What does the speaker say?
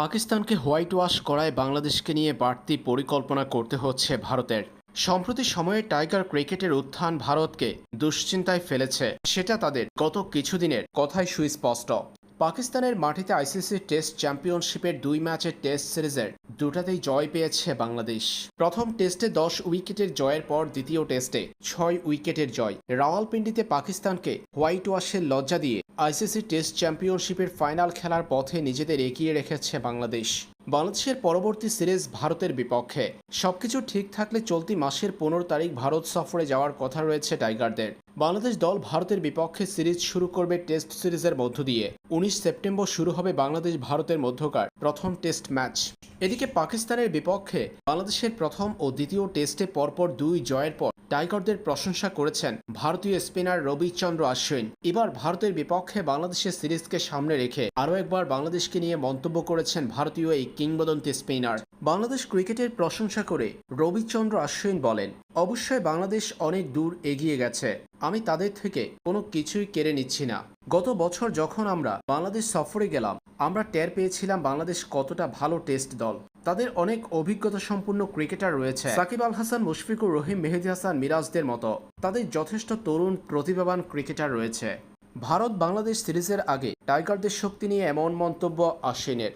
পাকিস্তানকে white wash করায় বাংলাদেশকে নিয়ে বাড়তি পরিকল্পনা করতে হচ্ছে ভারতের। সম্প্রতি সময়ে টাইগার ক্রিকেটের উত্থান ভারতকে দুশ্চিন্তায় ফেলেছে, সেটা তাদের গত কিছুদিনের কথাই সুস্পষ্ট। পাকিস্তানের মাটিতে আইসিসি টেস্ট চ্যাম্পিয়নশিপের দুই ম্যাচের টেস্ট সিরিজের দুটাতেই জয় পেয়েছে বাংলাদেশ। প্রথম টেস্টে দশ উইকেটের জয়ের পর দ্বিতীয় টেস্টে ছয় উইকেটের জয়। রাওয়ালপিন্ডিতে পাকিস্তানকে হোয়াইট ওয়াশের লজ্জা দিয়ে আইসিসি টেস্ট চ্যাম্পিয়নশিপের ফাইনাল খেলার পথে নিজেদের এগিয়ে রেখেছে বাংলাদেশ। বাংলাদেশের পরবর্তী সিরিজ ভারতের বিপক্ষে। সবকিছু ঠিক থাকলে চলতি মাসের পনেরো তারিখ ভারত সফরে যাওয়ার কথা রয়েছে টাইগারদের। বাংলাদেশ দল ভারতের বিপক্ষে সিরিজ শুরু করবে টেস্ট সিরিজের মধ্য দিয়ে। উনিশ সেপ্টেম্বর শুরু হবে বাংলাদেশ ভারতের মধ্যকার প্রথম টেস্ট ম্যাচ। এদিকে পাকিস্তানের বিপক্ষে বাংলাদেশের প্রথম ও দ্বিতীয় টেস্টে পরপর দুই জয়ের পর টাইগারদের প্রশংসা করেছেন ভারতীয় স্পিনার রবিচন্দ্র আশ্বিন। এবার ভারতের বিপক্ষে বাংলাদেশের সিরিজকে সামনে রেখে আরও একবার বাংলাদেশকে নিয়ে মন্তব্য করেছেন ভারতীয় এই কিংবদন্তি স্পিনার। বাংলাদেশ ক্রিকেটের প্রশংসা করে রবিচন্দ্র আশ্বিন বলেন, অবশ্যই বাংলাদেশ অনেক দূর এগিয়ে গেছে। আমি তাদের থেকে কোনো কিছুই কেড়ে নিচ্ছি না। গত বছর যখন আমরা বাংলাদেশ সফরে গেলাম, আমরা টের পেয়েছিলাম বাংলাদেশ কতটা ভালো টেস্ট দল। তাদের অনেক অভিজ্ঞতা সম্পন্ন ক্রিকেটার রয়েছে। সাকিব আল হাসান, মুশফিকুর রহিম, মেহেদি হাসান, মিরাজদের মতো। তাদের যথেষ্ট তরুণ, প্রতিভাবান ক্রিকেটার রয়েছে। ভারত বাংলাদেশ সিরিজের আগে টাইগারদের শক্তি নিয়ে এমন মন্তব্য আশ্বিনের।